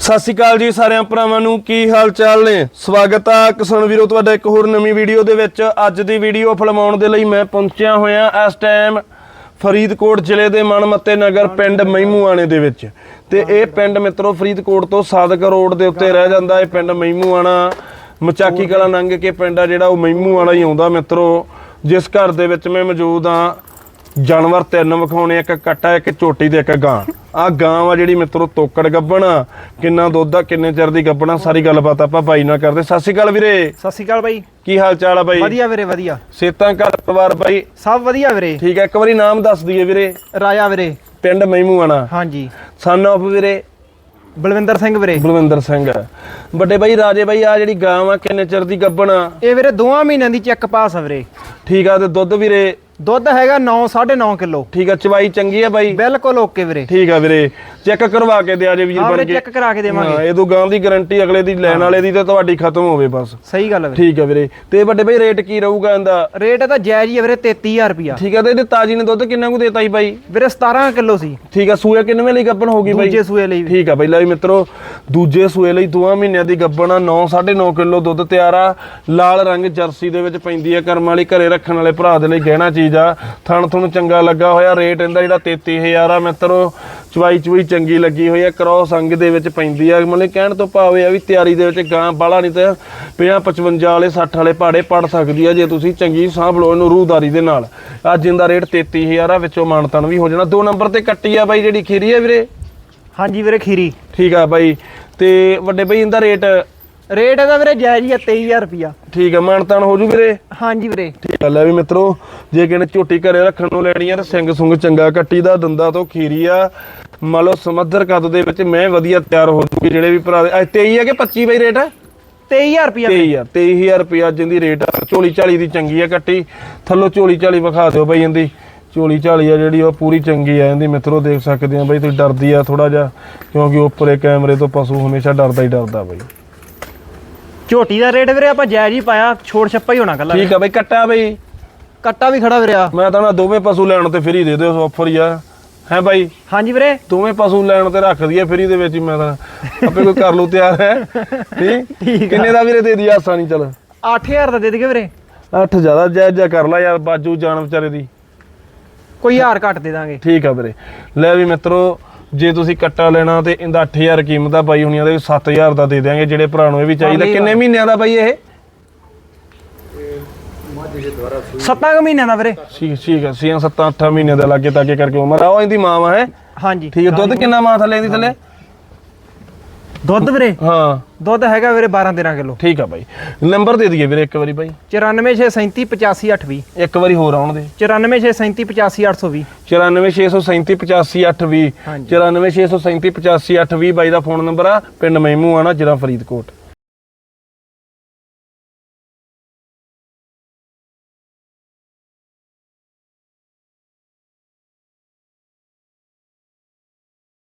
ਸਤਿ ਸ਼੍ਰੀ ਅਕਾਲ ਜੀ ਸਾਰਿਆਂ ਭਰਾਵਾਂ ਨੂੰ, ਕੀ ਹਾਲ ਚਾਲ ਨੇ? ਸਵਾਗਤ ਆ ਕਿਸਾਨ ਵੀਰੋ, ਤੁਹਾਡਾ ਇੱਕ ਹੋਰ ਨਵੀਂ ਵੀਡੀਓ ਦੇ ਵਿੱਚ। ਅੱਜ ਦੀ ਵੀਡੀਓ ਫਿਲਮਾਉਣ ਦੇ ਲਈ ਮੈਂ ਪਹੁੰਚਿਆ ਹੋਇਆ ਇਸ ਟਾਈਮ ਫਰੀਦਕੋਟ ਜ਼ਿਲ੍ਹੇ ਦੇ ਮਨਮੱਤੇ ਨਗਰ ਪਿੰਡ ਮਹਿਮੂਆਣੇ ਦੇ ਵਿੱਚ। ਤੇ ਇਹ ਪਿੰਡ ਮਿੱਤਰੋ, ਫਰੀਦਕੋਟ ਤੋਂ ਸਾਦਕ ਰੋਡ ਦੇ ਉੱਤੇ ਰਹਿ ਜਾਂਦਾ ਇਹ ਪਿੰਡ ਮਹਿਮੂਆਣਾ। ਮਚਾਕੀ ਕਲਾ ਲੰਘ ਕੇ ਪਿੰਡ ਆ ਜਿਹੜਾ, ਉਹ ਮਹਿਮੂਆਣਾ ਹੀ ਆਉਂਦਾ ਮਿੱਤਰੋ। ਜਿਸ ਘਰ ਦੇ ਵਿੱਚ ਮੈਂ ਮੌਜੂਦ ਆ ਜਾਨਵਰ ਤਿੰਨ ਵਿਖਾਉਣੇ ਇੱਕ ਕੱਟਾ ਇੱਕ ਝੋਟੀ ਤੇ ਇੱਕ ਗਾਂ। ਆ ਗਾਂ ਆ ਜਿਹੜੀ ਮਿੱਤਰੋ ਤੋਕੜ ਗੱਬਣ ਕਿੰਨਾ ਦੁੱਧ ਆ ਕਿੰਨੇ ਚਿਰ ਦੀ ਗੱਬਣਾ ਸਾਰੀ ਗੱਲਬਾਤ ਆਪਾਂ ਬਾਈ ਨਾਲ ਕਰਦੇ। ਸਤਿ ਸ਼੍ਰੀ ਅਕਾਲ ਵੀਰੇ। ਸਤਿ ਸ਼੍ਰੀ ਅਕਾਲ ਬਾਈ। ਕੀ ਹਾਲ ਚਾਲ ਆ ਬਾਈ? ਵਧੀਆ ਵੀਰੇ ਵਧੀਆ। ਸੇਤਾਂ ਘਰ ਪਰਿਵਾਰ ਬਾਈ? ਸਭ ਵਧੀਆ ਵੀਰੇ। ਠੀਕ ਹੈ ਇੱਕ ਵਾਰੀ ਨਾਮ ਦੱਸ ਦਈਏ ਵੀਰੇ। ਰਾਜਾ ਵੀਰੇ। ਪਿੰਡ ਮਹਿਮੂਆਣਾ। ਹਾਂਜੀ। ਸਨ ਆਫ ਵੀਰੇ। ਬਲਵਿੰਦਰ ਸਿੰਘ ਵੀਰੇ। ਬਲਵਿੰਦਰ ਸਿੰਘ। ਵੱਡੇ ਬਾਈ ਰਾਜੇ ਬਾਈ ਆ ਜਿਹੜੀ ਗਾਂ ਆ ਕਿੰਨੇ ਚਿਰ ਦੀ ਗੱਬਣ ਇਹ ਵੀਰੇ ਦੋਵਾਂ ਮਹੀਨਿਆਂ ਦੀ ਚੈੱਕ ਪਾਸ ਆ ਵੀਰੇ। ਠੀਕ ਆ ਤੇ ਦੁੱਧ ਵੀਰੇ ਦੁੱਧ ਹੈਗਾ 9 9.5 ਕਿਲੋ। ਠੀਕ ਆ ਚਵਾਈ ਚੰਗੀ ਆ ਬਾਈ। ਬਿਲਕੁਲ ਓਕੇ ਵੀਰੇ। ਠੀਕ ਆ ਵੀਰੇ ਚੈੱਕ ਕਰਵਾ ਕੇ ਦਿਆ ਜੇ ਵੀਰ ਹਾਂ ਬਣ ਕੇ। ਚੈੱਕ ਕਰਾ ਕੇ ਹਾਂ ਦੇਵਾਂਗੇ। ਇਹ ਤੋਂ ਗਾਂ ਦੀ ਗਾਰੰਟੀ ਅਗਲੇ ਦੀ ਲੈਣ ਵਾਲੇ ਦੀ ਤੇ ਤੁਹਾਡੀ ਖਤਮ ਹੋਵੇ ਬਸ। ਸਹੀ ਗੱਲ ਵੀਰੇ। ਠੀਕ ਆ ਵੀਰੇ ਤੇ ਵੱਡੇ ਬਾਈ ਰੇਟ ਕੀ ਰਹੂਗਾ ਇਹਦਾ? ਰੇਟ ਤਾਂ ਜਾਇਜ਼ ਹੀ ਆ ਵੀਰੇ 33000 ਰੁਪਿਆ ਠੀਕ ਆ ਤੇ ਇਹਦੇ ਤਾਜੀ ਨੇ ਦੁੱਧ ਕਿੰਨਾ ਕੁ ਦੇਤਾ ਜੀ ਬਾਈ? ਵੀਰੇ 17 ਕਿਲੋ ਸੀ। ਠੀਕ ਆ ਸੂਏ ਕਿੰਨਵੇਂ ਲਈ ਗੱਬਣ ਹੋ ਗਈ ਬਾਈ? ਦੂਜੇ ਸੂਏ ਲਈ। ਠੀਕ ਆ ਬਈ ਲੈ ਵੀ ਮਿੱਤਰੋ ਦੂਜੇ ਸੂਏ ਲਈ ਦੋਵਾਂ ਮਹੀਨਿਆਂ ਦੀ ਗੱਬਣ ਆ 9 9.5 ਕਿਲੋ ਦੁੱਧ ਤਿਆਰ ਆ। ਲਾਲ ਰੰਗ ਜਰਸੀ ਦੇ ਵਿੱਚ ਪੈਂਦੀ ਆ ਕਰਮ ਵਾਲੀ ਘਰੇ ਰੱਖਣ ਵਾਲੇ ਭਰਾ ਦੇ ਲਈ ਗਹਿਣਾ ਚੀਜ਼ ਆ ਥਣ ਥੁਣ ਚੰਗਾ ਲੱਗਾ ਹੋਇਆ ਰੇਟ ਇਹਦਾ ਜਿਹੜਾ 33000 ਆ ਮਿੱਤਰੋ ਚਵਾਈ ਚੁਈ ਚੰਗੀ ਲੱਗੀ ਹੋਈ ਆ। ਕ੍ਰੋਸ ਅੰਗ ਦੇ ਵਿੱਚ ਪੈਂਦੀ ਆ। ਮਤਲਬ ਕਹਿਣ ਤੋਂ ਭਾਵ ਆ ਵੀ ਤਿਆਰੀ ਦੇ ਵਿੱਚ ਗਾਂ ਬਾਲਾ ਨਹੀਂ ਤੇ 50 55 ਵਾਲੇ 60 ਵਾਲੇ ਪਹਾੜੇ ਪੜ ਸਕਦੀ ਆ ਜੇ ਤੁਸੀਂ ਚੰਗੀ ਸਾਂਭ ਲਓ ਇਹਨੂੰ ਰੂਹਦਾਰੀ ਦੇ ਨਾਲ। ਅੱਜ ਇਹਦਾ ਰੇਟ 33000 ਆ ਵਿੱਚੋਂ ਮਾਨਤਨ ਵੀ ਹੋ ਜਾਣਾ। ਦੋ ਨੰਬਰ ਤੇ ਕੱਟੀ ਆ ਬਾਈ ਜਿਹੜੀ ਖੀਰੀ ਆ ਵੀਰੇ? ਹਾਂਜੀ ਵੀਰੇ ਖੀਰੀ। ਠੀਕ ਆ ਬਾਈ। ਤੇ ਵੱਡੇ ਬਾਈ ਇਹਦਾ ਰੇਟ ਰੇਟ ਇਹਦਾ ਵੀਰੇ ਜਾਇਜ਼ ਹੀ ਆ 23000 ਰੁਪਿਆ ਠੀਕ ਆ ਮਾਨਤਾਨ ਹੋ ਜੂ ਵੀਰੇ? ਹਾਂਜੀ ਵੀਰੇ। ਠੀਕ ਆ ਲੈ ਵੀ ਮਿੱਤਰੋ ਜੇ ਕਿਨੇ ਝੋਟੀ ਘਰੇ ਰੱਖਣ ਨੂੰ ਲੈਣੀ ਆ ਤਾਂ ਸਿੰਘ ਸੁੰਗ ਚੰਗਾ ਕੱਟੀ ਦਾ ਦੰਦਾ ਤੋਂ ਖੀਰੀ ਆ। ਮੰਨ ਲਓ ਸਮੱਧਰ ਕੱਦ ਦੇ ਵਿੱਚ ਮੈਂ ਵਧੀਆ ਤਿਆਰ ਹੋ ਜੂਗੀ ਜਿਹੜੇ ਵੀ ਭਰਾ ਦੇ ਅੱਜ 23 ਆ ਕਿ 25 ਬਾਈ ਰੇਟ? 23000 ਰੁਪਿਆ 23000 23000 ਰੁਪਿਆ ਜਿੰਦੀ ਰੇਟ ਆ। ਝੋਲੀ 40 ਦੀ ਚੰਗੀ ਆ ਕੱਟੀ। ਥੱਲੋਂ ਝੋਲੀ 40 ਵਿਖਾ ਦਿਓ ਬਾਈ ਇਹਦੀ। ਝੋਲੀ 40 ਆ ਜਿਹੜੀ ਉਹ ਪੂਰੀ ਚੰਗੀ ਆ ਇਹਦੀ। ਮਿੱਤਰੋ ਦੇਖ ਸਕਦੇ ਆ ਬਾਈ ਤੁਸੀਂ ਡਰਦੀ ਆ ਥੋੜਾ ਜਿਹਾ ਕਿਉਂਕਿ ਉੱਪਰੇ ਕੈਮਰੇ ਤੋਂ ਪਸ਼ੂ ਹਮੇਸ਼ਾ ਡਰਦਾ ਹੀ ਡਰਦਾ ਬਾਈ। ਝੋਟੀ ਦਾ ਰੇਟ ਵੀਰੇ ਆਪਾਂ ਜਾਇਜ਼ ਹੀ ਪਾਇਆ ਛੋੜ ਛੱਪਾ ਹੀ ਹੋਣਾ ਕੱਲਾ ਠੀਕ ਆ ਬਾਈ ਕੱਟਾ ਬਾਈ। ਕੱਟਾ ਵੀ ਖੜਾ ਵੀਰੇ ਆ। ਮੈਂ ਤਾਂ ਨਾ ਦੋਵੇਂ ਪਸ਼ੂ ਲੈਣ ਤੇ ਫਰੀ ਦੇ ਦਿਓ ਆਫਰ ਆ। ਹੈ ਬਾਈ? ਹਾਂਜੀ ਵੀਰੇ। ਦੋਵੇਂ ਪਸ਼ੂ ਲੈਣ ਤੇ ਰੱਖ ਦਈਏ ਫਰੀ ਦੇ ਵਿੱਚ ਹੀ ਮੈਂ ਤਾਂ। ਆਪੇ ਕੋਈ ਕਰ ਲੂ ਤਿਆਰ ਹੈ। ਠੀਕ? ਕਿੰਨੇ ਦਾ ਵੀਰੇ ਦੇ ਦੀ ਆਸਾ ਨਹੀਂ ਚਲ। 8000 ਦਾ ਦੇ ਦੇਗੇ ਵੀਰੇ। 8 ਜ਼ਿਆਦਾ ਜਾਇਜ਼ ਜਿਹਾ ਕਰ ਲੈ ਯਾਰ ਬਾਜੂ ਜਾਨ ਵਿਚਾਰੇ ਦੀ। ਕੋਈ ਹਜ਼ਾਰ ਘੱਟ ਦੇ ਦਾਂਗੇ। ਠੀਕ ਆ ਵੀਰੇ। ਲੈ ਵੀ ਮਿੱਤਰੋ ਜੇ ਤੁਸੀਂ ਕੱਟਾ ਲੈਣਾ ਤੇ ਇਹਦਾ 8000 ਕੀਮਤ ਆ ਬਾਈ ਹੁਣੀਆਂ ਦੇ 7000 ਦਾ ਦੇ ਦਿਆਂਗੇ ਜਿਹੜੇ ਭਰਾ ਨੂੰ ਇਹ ਵੀ ਚਾਹੀਦਾ। ਕਿੰਨੇ ਮਹੀਨਿਆਂ ਦਾ ਬਾਈ ਇਹ? ਸੱਤਾਂ ਕੁ ਮਹੀਨਿਆਂ ਦਾ ਵੀਰੇ। ਠੀਕ ਠੀਕ ਆ। 6 7 8 ਮਹੀਨਿਆਂ ਦਾ ਲਾਗੇ ਤਾਗੇ ਕਰਕੇ ਉਮਰ ਆ। ਉਹ ਇਹਦੀ ਮਾਂ ਵਾ ਹੈ? ਹਾਂਜੀ। ਠੀਕ ਹੈ ਦੁੱਧ ਕਿੰਨਾ ਮਾਂ ਥੱਲੇ ਇਹਦੀ ਥੱਲੇ? ਦੁੱਧ ਵੀਰੇ? ਹਾਂ। ਦੁੱਧ ਹੈਗਾ ਵੀਰੇ 12 13 ਕਿਲੋ। ਠੀਕ ਆ ਬਾਈ। ਨੰਬਰ ਦੇ ਦਈਏ ਵੀਰੇ ਇੱਕ ਵਾਰੀ ਬਾਈ। 94637 ਇੱਕ ਵਾਰੀ ਹੋਰ ਆਉਣ ਦੇ। 94637 94637 820 ਹਾਂਜੀ। 94637 820 ਬਾਈ ਦਾ ਫੋਨ ਨੰਬਰ ਆ ਪਿੰਡ ਮਹਿਮੂ ਆਣਾ ਜ਼ਿਲ੍ਹਾ ਫਰੀਦਕੋਟ।